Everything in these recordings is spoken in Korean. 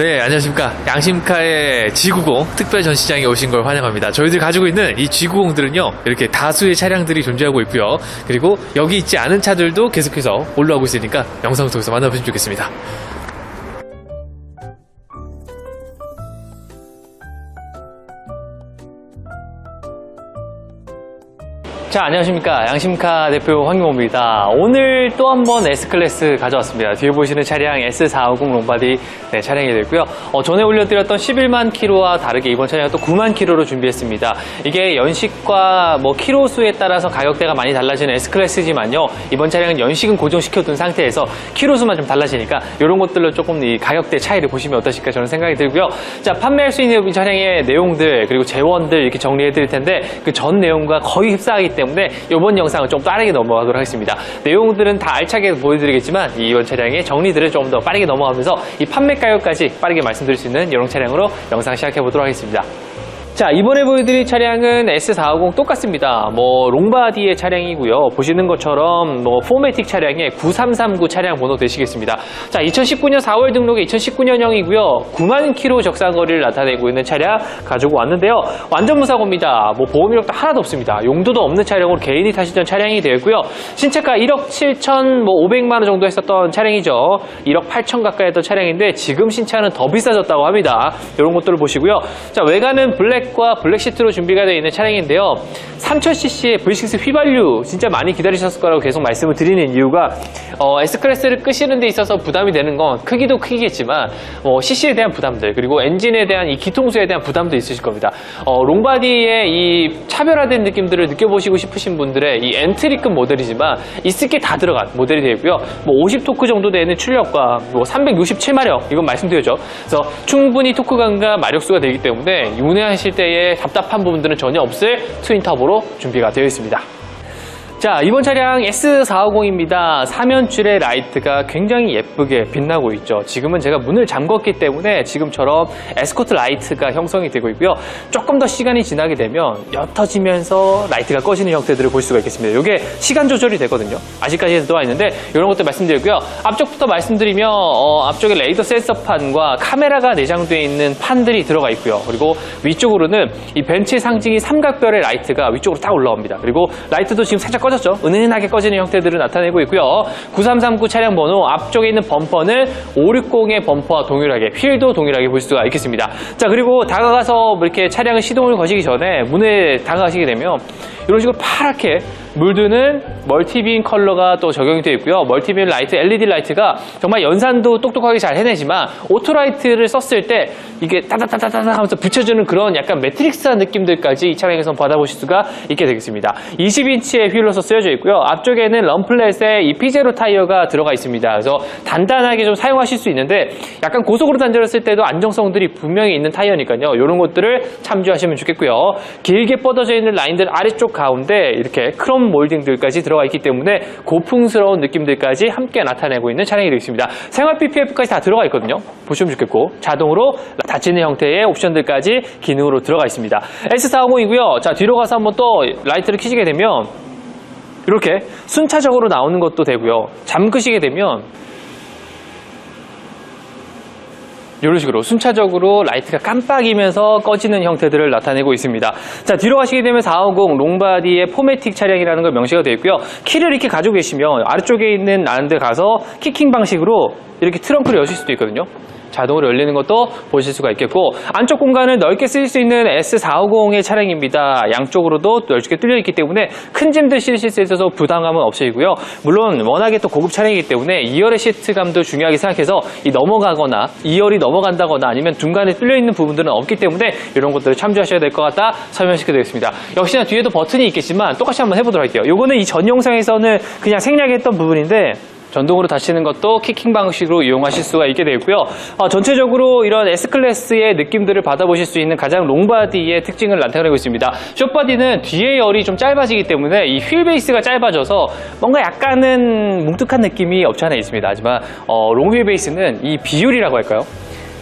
네, 안녕하십니까. 양심카의 G90 특별 전시장에 오신 걸 환영합니다. 저희들이 가지고 있는 이 G90들은요, 이렇게 다수의 차량들이 존재하고 있고요. 그리고 여기 있지 않은 차들도 계속해서 올라오고 있으니까 영상을 통해서 만나보시면 좋겠습니다. 자, 안녕하십니까. 양심카 대표 황용호입니다. 오늘 또 한 번 S클래스 가져왔습니다. 뒤에 보시는 차량 S450 롱바디 네, 차량이 되고요. 어, 전에 올려드렸던 11만 킬로와 다르게 이번 차량은 또 9만 킬로로 준비했습니다. 이게 연식과 뭐 킬로 수에 따라서 가격대가 많이 달라지는 S클래스지만요. 이번 차량은 연식은 고정시켜둔 상태에서 킬로 수만 좀 달라지니까 이런 것들로 조금 이 가격대 차이를 보시면 어떠실까 저는 생각이 들고요. 자, 판매할 수 있는 이 차량의 내용들 그리고 재원들 이렇게 정리해 드릴 텐데 그 전 내용과 거의 흡사하기 때문에 이번 영상은 좀 빠르게 넘어가도록 하겠습니다. 내용들은 다 알차게 보여드리겠지만 이번 차량의 정리들을 좀 더 빠르게 넘어가면서 이 판매 가격까지 빠르게 말씀드릴 수 있는 이런 차량으로 영상 시작해 보도록 하겠습니다. 자, 이번에 보여드릴 차량은 S450 똑같습니다. 뭐, 롱바디의 차량이고요. 보시는 것처럼 뭐, 포매틱 차량의 9339 차량 번호 되시겠습니다. 자, 2019년 4월 등록의 2019년형이고요. 9만 킬로 적상거리를 나타내고 있는 차량 가지고 왔는데요. 완전 무사고입니다. 뭐, 보험 이력도 하나도 없습니다. 용도도 없는 차량으로 개인이 타시던 차량이 되고요. 신차가 1억 7천 뭐 500만 원 정도 했었던 차량이죠. 1억 8천 가까이 했던 차량인데 지금 신차는 더 비싸졌다고 합니다. 이런 것들을 보시고요. 자, 외관은 블랙 과 블랙 시트로 준비가 되어 있는 차량인데요. 3000cc의 V6 휘발유 진짜 많이 기다리셨을 거라고 계속 말씀을 드리는 이유가 어, S클래스를 끄시는 데 있어서 부담이 되는 건 크기도 크겠지만 어, CC에 대한 부담들 그리고 엔진에 대한 이 기통수에 대한 부담도 있으실 겁니다. 어, 롱바디의 이 차별화된 느낌들을 느껴보시고 싶으신 분들의 이 엔트리급 모델이지만 있을 게 다 들어간 모델이 되고요. 뭐 50토크 정도 되는 출력과 뭐 367마력 이건 말씀드렸죠. 그래서 충분히 토크감과 마력수가 되기 때문에 운행하실 때의 답답한 부분들은 전혀 없을 트윈터보로 준비가 되어 있습니다. 자, 이번 차량 S450입니다. 사면줄의 라이트가 굉장히 예쁘게 빛나고 있죠. 지금은 제가 문을 잠궜기 때문에 지금처럼 에스코트 라이트가 형성이 되고 있고요. 조금 더 시간이 지나게 되면 옅어지면서 라이트가 꺼지는 형태들을 볼 수가 있겠습니다. 이게 시간 조절이 되거든요. 아직까지 들어와 있는데 이런 것들 말씀드리고요. 앞쪽부터 말씀드리면 어, 앞쪽에 레이더 센서판과 카메라가 내장되어 있는 판들이 들어가 있고요. 그리고 위쪽으로는 이 벤츠 상징이 삼각별의 라이트가 위쪽으로 딱 올라옵니다. 그리고 라이트도 지금 살짝 꺼 졌죠. 은은하게 꺼지는 형태들을 나타내고 있고요. 9339 차량 번호 앞쪽에 있는 범퍼는 560의 범퍼와 동일하게 휠도 동일하게 볼 수가 있겠습니다. 자 그리고 다가가서 뭐 이렇게 차량을 시동을 거시기 전에 문에 다가가시게 되면 이런 식으로 파랗게 물드는 멀티빔 컬러가 또 적용이 되어 있고요. 멀티빔 라이트, LED 라이트가 정말 연산도 똑똑하게 잘 해내지만 오토라이트를 썼을 때 이게 따다다다다 하면서 붙여주는 그런 약간 매트릭스한 느낌들까지 이 차량에서 받아보실 수가 있게 되겠습니다. 20인치의 휠로서 쓰여져 있고요. 앞쪽에는 럼플렛에 이 피제로 타이어가 들어가 있습니다. 그래서 단단하게 좀 사용하실 수 있는데 약간 고속으로 단절했을 때도 안정성들이 분명히 있는 타이어니까요. 이런 것들을 참조하시면 좋겠고요. 길게 뻗어져 있는 라인들 아래쪽 가운데 이렇게 크롬 몰딩들까지 들어가 있기 때문에 고풍스러운 느낌들까지 함께 나타내고 있는 차량이 되겠습니다. 생활 PPF까지 다 들어가 있거든요. 보시면 좋겠고 자동으로 닫히는 형태의 옵션들까지 기능으로 들어가 있습니다. S450이고요. 자 뒤로 가서 한번 또 라이트를 켜시게 되면 이렇게 순차적으로 나오는 것도 되고요. 잠그시게 되면 이런 식으로 순차적으로 라이트가 깜빡이면서 꺼지는 형태들을 나타내고 있습니다. 자, 뒤로 가시게 되면 450 롱바디의 포매틱 차량이라는 걸 명시가 되어 있고요. 키를 이렇게 가지고 계시면 아래쪽에 있는 라운드 가서 키킹 방식으로 이렇게 트렁크를 여실 수도 있거든요. 자동으로 열리는 것도 보실 수가 있겠고 안쪽 공간을 넓게 쓰일 수 있는 S450의 차량입니다. 양쪽으로도 넓게 뚫려 있기 때문에 큰 짐들 실으실 수 있어서 부담감은 없으시고요. 물론 워낙에 또 고급 차량이기 때문에 2열의 시트감도 중요하게 생각해서 이 넘어가거나 2열이 넘어간다거나 아니면 중간에 뚫려 있는 부분들은 없기 때문에 이런 것들을 참조하셔야 될 것 같다 설명시켜 드리겠습니다. 역시나 뒤에도 버튼이 있겠지만 똑같이 한번 해보도록 할게요. 요거는 이 전 영상에서는 그냥 생략했던 부분인데 전동으로 닫히는 것도 키킹 방식으로 이용하실 수가 있게 되고요. 어, 전체적으로 이런 S클래스의 느낌들을 받아보실 수 있는 가장 롱바디의 특징을 나타내고 있습니다. 숏바디는 뒤에 열이 좀 짧아지기 때문에 이 휠 베이스가 짧아져서 뭔가 약간은 뭉툭한 느낌이 없지 않아 있습니다. 하지만 어, 롱휠 베이스는 이 비율이라고 할까요?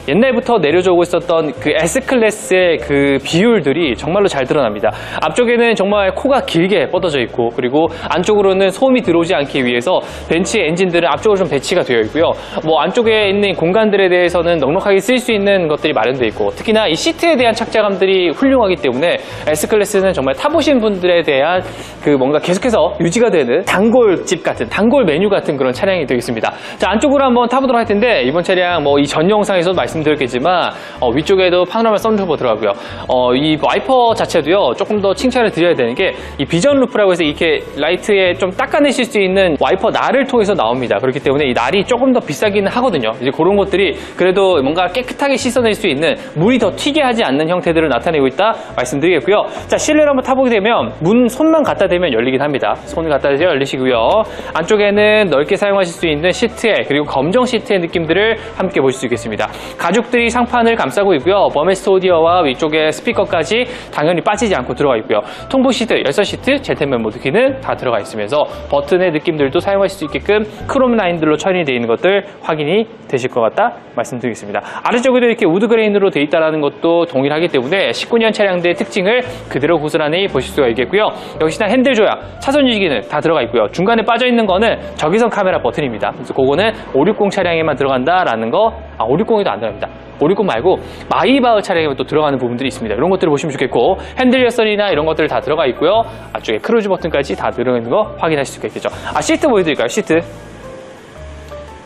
옛날부터 내려져 오고 있었던 그 S클래스의 그 비율들이 정말로 잘 드러납니다. 앞쪽에는 정말 코가 길게 뻗어져 있고 그리고 안쪽으로는 소음이 들어오지 않기 위해서 벤치 엔진들은 앞쪽으로 좀 배치가 되어 있고요. 뭐 안쪽에 있는 공간들에 대해서는 넉넉하게 쓸 수 있는 것들이 마련되어 있고 특히나 이 시트에 대한 착자감들이 훌륭하기 때문에 S클래스는 정말 타보신 분들에 대한 그 뭔가 계속해서 유지가 되는 단골집 같은 단골 메뉴 같은 그런 차량이 되겠습니다. 자 안쪽으로 한번 타보도록 할 텐데 이번 차량 뭐 이 전 영상에서 말씀 드렸겠지만 어, 위쪽에도 파노라마 썬루프 들어가고요. 어, 이 와이퍼 자체도요 조금 더 칭찬을 드려야 되는 게 이 비전 루프라고 해서 이렇게 라이트에 좀 닦아내실 수 있는 와이퍼 날을 통해서 나옵니다. 그렇기 때문에 이 날이 조금 더 비싸기는 하거든요. 이제 그런 것들이 그래도 뭔가 깨끗하게 씻어낼 수 있는 물이 더 튀게 하지 않는 형태들을 나타내고 있다 말씀드리겠고요. 자 실내로 한번 타보게 되면 문 손만 갖다 대면 열리긴 합니다. 손을 갖다 대면 열리시고요. 안쪽에는 넓게 사용하실 수 있는 시트에 그리고 검정 시트의 느낌들을 함께 보실 수 있겠습니다. 가죽들이 상판을 감싸고 있고요. 버메스트 오디오와 위쪽에 스피커까지 당연히 빠지지 않고 들어가 있고요. 통보 시트, 열선 시트, 젠틀맨 모드 키는 다 들어가 있으면서 버튼의 느낌들도 사용하실 수 있게끔 크롬 라인들로 처리되어 있는 것들 확인이 되실 것 같다 말씀드리겠습니다. 아래쪽에도 이렇게 우드 그레인으로 되어 있다는 것도 동일하기 때문에 19년 차량들의 특징을 그대로 고스란히 보실 수가 있겠고요. 역시나 핸들 조약, 차선 유지기는 다 들어가 있고요. 중간에 빠져 있는 거는 적외선 카메라 버튼입니다. 그래서 그거는 560 차량에만 들어간다라는 거, 아 560에도 안 들어갑니다. 560 말고 마이바흐 차량에만 또 들어가는 부분들이 있습니다. 이런 것들을 보시면 좋겠고 핸들 열선이나 이런 것들 다 들어가 있고요. 앞쪽에 크루즈 버튼까지 다 들어가 있는 거 확인하실 수가 있겠죠. 아 시트 보여드릴까요? 시트.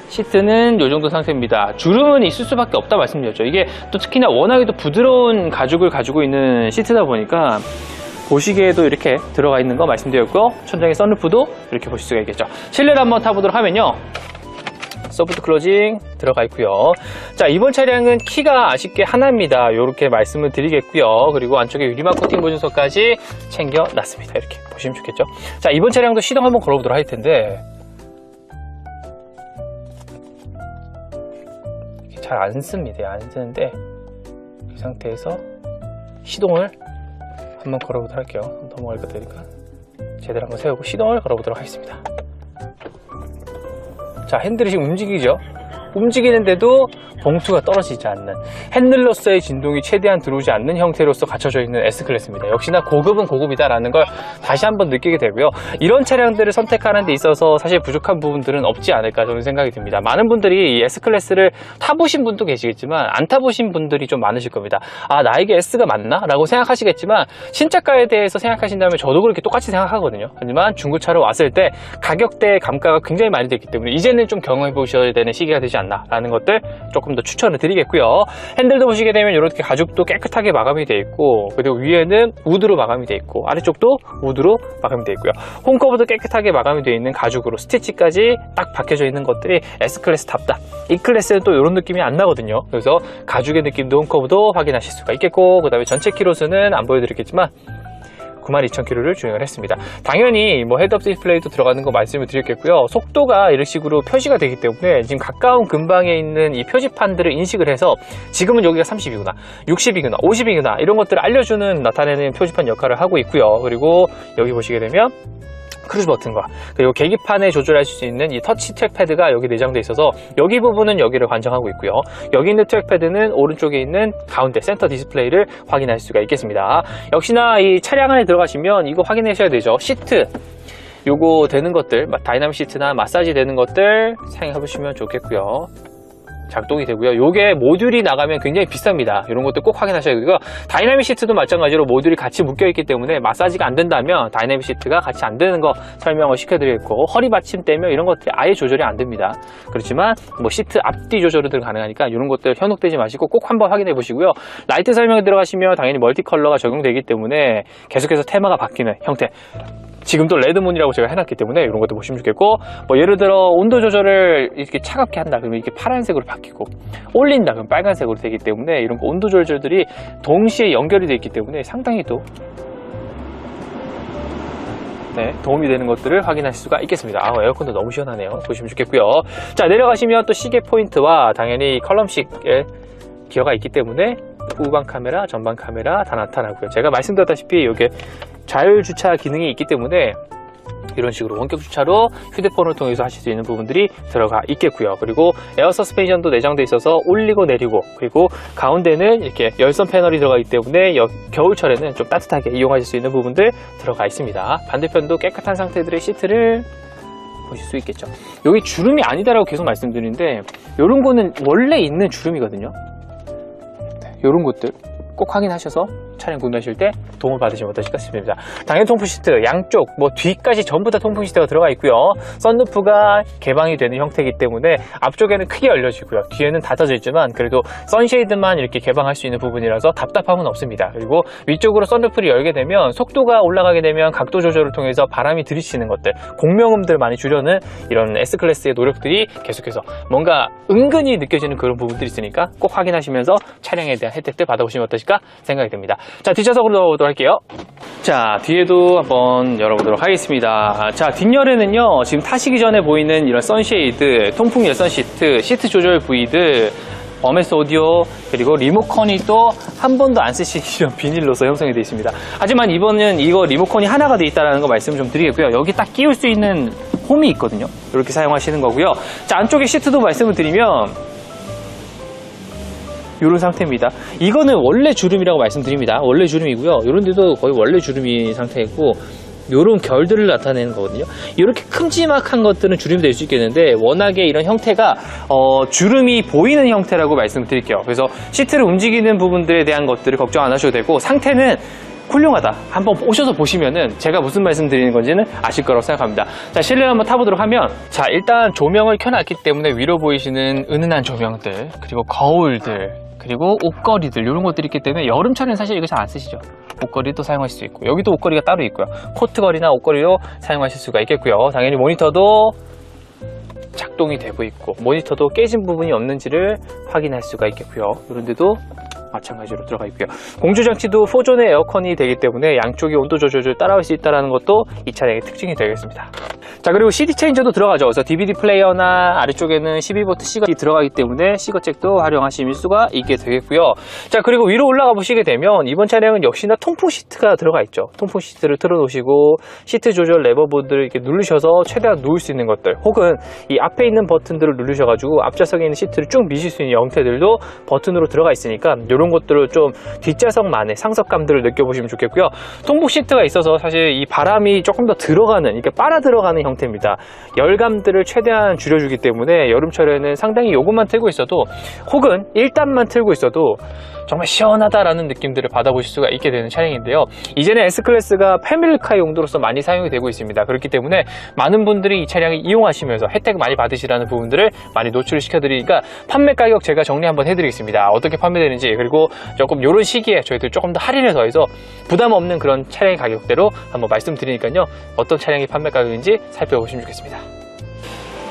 시트는 이 정도 상태입니다. 주름은 있을 수밖에 없다 말씀드렸죠. 이게 또 특히나 워낙에 또 부드러운 가죽을 가지고 있는 시트다 보니까 보시기에도 이렇게 들어가 있는 거 말씀드렸고요. 천장에 썬루프도 이렇게 보실 수가 있겠죠. 실내를 한번 타보도록 하면요. 소프트 클로징 들어가 있고요. 자, 이번 차량은 키가 아쉽게 하나입니다. 이렇게 말씀을 드리겠고요. 그리고 안쪽에 유리막 코팅 보증서까지 챙겨 놨습니다. 이렇게 보시면 좋겠죠. 자, 이번 차량도 시동 한번 걸어보도록 할 텐데 잘 안 씁니다. 안 쓰는데 이 상태에서 시동을 한번 걸어보도록 할게요. 넘어갈 것 같으니까 제대로 한번 세우고 시동을 걸어보도록 하겠습니다. 자, 핸들이 지금 움직이죠? 움직이는데도 봉투가 떨어지지 않는 핸들로서의 진동이 최대한 들어오지 않는 형태로서 갖춰져 있는 S클래스입니다. 역시나 고급은 고급이다 라는 걸 다시 한번 느끼게 되고요. 이런 차량들을 선택하는 데 있어서 사실 부족한 부분들은 없지 않을까 저는 생각이 듭니다. 많은 분들이 이 S클래스를 타보신 분도 계시겠지만 안 타보신 분들이 좀 많으실 겁니다. 아, 나에게 S가 맞나? 라고 생각하시겠지만 신차가에 대해서 생각하신다면 저도 그렇게 똑같이 생각하거든요. 하지만 중고차로 왔을 때 가격대 감가가 굉장히 많이 됐기 때문에 이제는 좀 경험해 보셔야 되는 시기가 되지 않나 라는 것들 조금 더 추천을 드리겠고요. 핸들도 보시게 되면 이렇게 가죽도 깨끗하게 마감이 되어 있고 그리고 위에는 우드로 마감이 되어 있고 아래쪽도 우드로 마감이 되어 있고요. 홈커버도 깨끗하게 마감이 되어 있는 가죽으로 스티치까지 딱 박혀져 있는 것들이 S클래스답다. E클래스는 또 이런 느낌이 안 나거든요. 그래서 가죽의 느낌도 홈커버도 확인하실 수가 있겠고 그 다음에 전체 키로수는 안 보여드리겠지만 92,000km를 주행을 했습니다. 당연히 뭐 헤드업 디스플레이도 들어가는 거 말씀을 드렸겠고요. 속도가 이런 식으로 표시가 되기 때문에 지금 가까운 근방에 있는 이 표지판들을 인식을 해서 지금은 여기가 30이구나, 60이구나, 50이구나 이런 것들을 알려주는 나타내는 표지판 역할을 하고 있고요. 그리고 여기 보시게 되면 크루즈 버튼과 그리고 계기판에 조절할 수 있는 이 터치 트랙패드가 여기 내장되어 있어서 여기 부분은 여기를 관장하고 있고요. 여기 있는 트랙패드는 오른쪽에 있는 가운데 센터 디스플레이를 확인할 수가 있겠습니다. 역시나 이 차량 안에 들어가시면 이거 확인하셔야 되죠. 시트 요거 되는 것들 다이나믹 시트나 마사지 되는 것들 사용해 보시면 좋겠고요. 작동이 되고요. 요게 모듈이 나가면 굉장히 비쌉니다. 이런 것도 꼭 확인하셔야 되고요. 다이나믹 시트도 마찬가지로 모듈이 같이 묶여 있기 때문에 마사지가 안 된다면 다이나믹 시트가 같이 안 되는 거 설명을 시켜드리겠고 허리 받침대며 이런 것들이 아예 조절이 안 됩니다. 그렇지만 뭐 시트 앞뒤 조절은 가능하니까 이런 것들 현혹되지 마시고 꼭 한번 확인해 보시고요. 라이트 설명에 들어가시면 당연히 멀티 컬러가 적용되기 때문에 계속해서 테마가 바뀌는 형태 지금도 레드문이라고 제가 해놨기 때문에 이런 것도 보시면 좋겠고 뭐 예를 들어 온도 조절을 이렇게 차갑게 한다 그러면 이렇게 파란색으로 바뀌고 올린다 그러면 빨간색으로 되기 때문에 이런 거 온도 조절들이 동시에 연결이 되어 있기 때문에 상당히 또 네, 도움이 되는 것들을 확인하실 수가 있겠습니다. 아, 에어컨도 너무 시원하네요. 보시면 좋겠고요. 자, 내려가시면 또 시계 포인트와 당연히 컬럼식의 기어가 있기 때문에 후방 카메라, 전방 카메라 다 나타나고요. 제가 말씀드렸다시피 이게 좌율 주차 기능이 있기 때문에 이런 식으로 원격 주차로 휴대폰을 통해서 하실 수 있는 부분들이 들어가 있겠고요. 그리고 에어 서스펜션도 내장돼 있어서 올리고 내리고 그리고 가운데는 이렇게 열선 패널이 들어가기 때문에 여- 겨울철에는 좀 따뜻하게 이용하실 수 있는 부분들 들어가 있습니다. 반대편도 깨끗한 상태들의 시트를 보실 수 있겠죠. 여기 주름이 아니다라고 계속 말씀드리는데 이런 거는 원래 있는 주름이거든요. 이런 것들 꼭 확인하셔서 차량 구매하실 때 도움을 받으시면 어떠실까 싶습니다. 당연 통풍 시트 양쪽 뭐 뒤까지 전부 다 통풍 시트가 들어가 있고요. 썬루프가 개방이 되는 형태이기 때문에 앞쪽에는 크게 열려지고요. 뒤에는 닫아져 있지만 그래도 선쉐이드만 이렇게 개방할 수 있는 부분이라서 답답함은 없습니다. 그리고 위쪽으로 썬루프를 열게 되면 속도가 올라가게 되면 각도 조절을 통해서 바람이 들이치는 것들 공명음들 많이 줄여는 이런 S클래스의 노력들이 계속해서 뭔가 은근히 느껴지는 그런 부분들이 있으니까 꼭 확인하시면서 차량에 대한 혜택들 받아보시면 어떠실까 생각이 듭니다. 자, 뒷좌석으로 넣어보도록 할게요. 자, 뒤에도 한번 열어보도록 하겠습니다. 자, 뒷열에는요, 지금 타시기 전에 보이는 이런 선쉐이드, 통풍 열선 시트, 시트 조절 부위들, 범에스 오디오 그리고 리모컨이 또 한 번도 안 쓰시는 비닐로서 형성이 되어 있습니다. 하지만 이번은 이거 리모컨이 하나가 되어 있다는 거 말씀 좀 드리겠고요. 여기 딱 끼울 수 있는 홈이 있거든요. 이렇게 사용하시는 거고요. 자 안쪽에 시트도 말씀을 드리면 이런 상태입니다. 이거는 원래 주름이라고 말씀드립니다. 원래 주름이고요. 이런 데도 거의 원래 주름이 상태이고 이런 결들을 나타내는 거거든요. 이렇게 큼지막한 것들은 주름이 될 수 있겠는데 워낙에 이런 형태가 어, 주름이 보이는 형태라고 말씀드릴게요. 그래서 시트를 움직이는 부분들에 대한 것들을 걱정 안 하셔도 되고 상태는 훌륭하다. 한번 오셔서 보시면은 제가 무슨 말씀 드리는 건지는 아실 거라고 생각합니다. 자, 실내 한번 타보도록 하면 자, 일단 조명을 켜놨기 때문에 위로 보이시는 은은한 조명들, 그리고 거울들, 그리고 옷걸이들 이런 것들이 있기 때문에 여름철에는 사실 이거 잘 안 쓰시죠. 옷걸이도 사용하실 수 있고 여기도 옷걸이가 따로 있고요. 코트걸이나 옷걸이로 사용하실 수가 있겠고요. 당연히 모니터도 작동이 되고 있고 모니터도 깨진 부분이 없는지를 확인할 수가 있겠고요. 이런 데도 마찬가지로 들어가 있고요. 공조 장치도 4존의 에어컨이 되기 때문에 양쪽이 온도 조절을 따라올 수 있다는 것도 이 차량의 특징이 되겠습니다. 자 그리고 CD 체인저도 들어가죠. 그래서 DVD 플레이어나 아래쪽에는 12V C가 들어가기 때문에 C거잭도 활용하실 수가 있게 되겠고요. 자 그리고 위로 올라가 보시게 되면 이번 차량은 역시나 통풍 시트가 들어가 있죠. 통풍 시트를 틀어 놓으시고 시트 조절 레버보드를 이렇게 누르셔서 최대한 누울 수 있는 것들 혹은 이 앞에 있는 버튼들을 누르셔 가지고 앞좌석에 있는 시트를 쭉 미실 수 있는 형태들도 버튼으로 들어가 있으니까 이런 것들을 좀 뒷좌석만의 상석감들을 느껴보시면 좋겠고요. 통풍 시트가 있어서 사실 이 바람이 조금 더 들어가는 이렇게 빨아 들어가는 형태입니다. 열감들을 최대한 줄여주기 때문에 여름철에는 상당히 요것만 틀고 있어도 혹은 1단만 틀고 있어도 정말 시원하다라는 느낌들을 받아보실 수가 있게 되는 차량인데요. 이제는 S클래스가 패밀리카 용도로서 많이 사용이 되고 있습니다. 그렇기 때문에 많은 분들이 이 차량을 이용하시면서 혜택 많이 받으시라는 부분들을 많이 노출을 시켜드리니까 판매 가격 제가 정리 한번 해드리겠습니다. 어떻게 판매되는지 그리고 조금 이런 시기에 저희들 조금 더 할인을 더해서 부담 없는 그런 차량의 가격대로 한번 말씀드리니까요. 어떤 차량이 판매 가격인지 살펴보시면 좋겠습니다.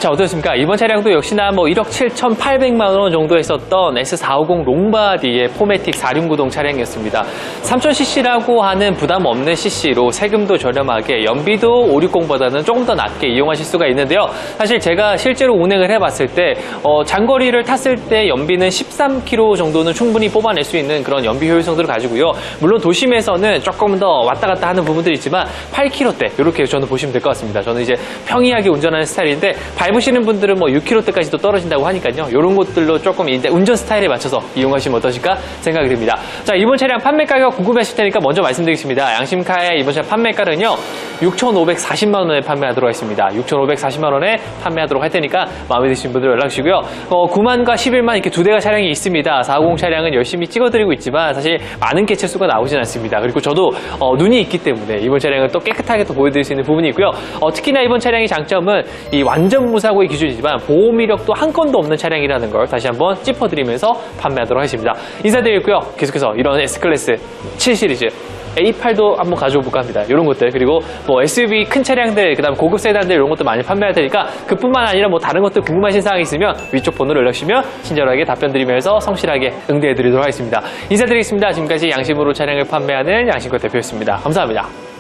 자, 어떻습니까? 이번 차량도 역시나 뭐 1억 7,800만 원 정도 했었던 S450 롱바디의 포매틱 4륜구동 차량이었습니다. 3000cc라고 하는 부담 없는 cc로 세금도 저렴하게 연비도 560보다는 조금 더 낮게 이용하실 수가 있는데요. 사실 제가 실제로 운행을 해봤을 때 어, 장거리를 탔을 때 연비는 13km 정도는 충분히 뽑아낼 수 있는 그런 연비 효율성들을 가지고요. 물론 도심에서는 조금 더 왔다 갔다 하는 부분들이 있지만 8km대 이렇게 저는 보시면 될 것 같습니다. 저는 이제 평이하게 운전하는 스타일인데 밟으시는 분들은 뭐 6km대까지도 떨어진다고 하니까요. 이런 것들로 조금 이제 운전 스타일에 맞춰서 이용하시면 어떠실까 생각이 듭니다. 자 이번 차량 판매 가격 궁금하실 테니까 먼저 말씀드리겠습니다. 양심카의 이번 차량 판매가는요 6,540만 원에 판매하도록 하겠습니다. 6,540만 원에 판매하도록 할 테니까 마음에 드시는 분들 연락 주시고요. 어, 9만과 11만 이렇게 두 대가 차량이 있습니다. 450 차량은 열심히 찍어드리고 있지만 사실 많은 개체 수가 나오진 않습니다. 그리고 저도 어, 눈이 있기 때문에 이번 차량은 또 깨끗하게 또 보여드릴 수 있는 부분이 있고요. 어, 특히나 이번 차량의 장점은 이 완전 무 사고의 기준이지만 보험 이력도 한 건도 없는 차량이라는 걸 다시 한번 짚어드리면서 판매하도록 하겠습니다. 인사드리고요. 계속해서 이런 S클래스 7 시리즈 A8도 한번 가져와 볼까 합니다. 이런 것들 그리고 뭐 SUV 큰 차량들 그다음 고급 세단들 이런 것도 많이 판매할 테니까 그뿐만 아니라 뭐 다른 것도 궁금하신 사항이 있으면 위쪽 번호를 연락 주시면 친절하게 답변 드리면서 성실하게 응대해 드리도록 하겠습니다. 인사드리겠습니다. 지금까지 양심으로 차량을 판매하는 양심껏 대표였습니다. 감사합니다.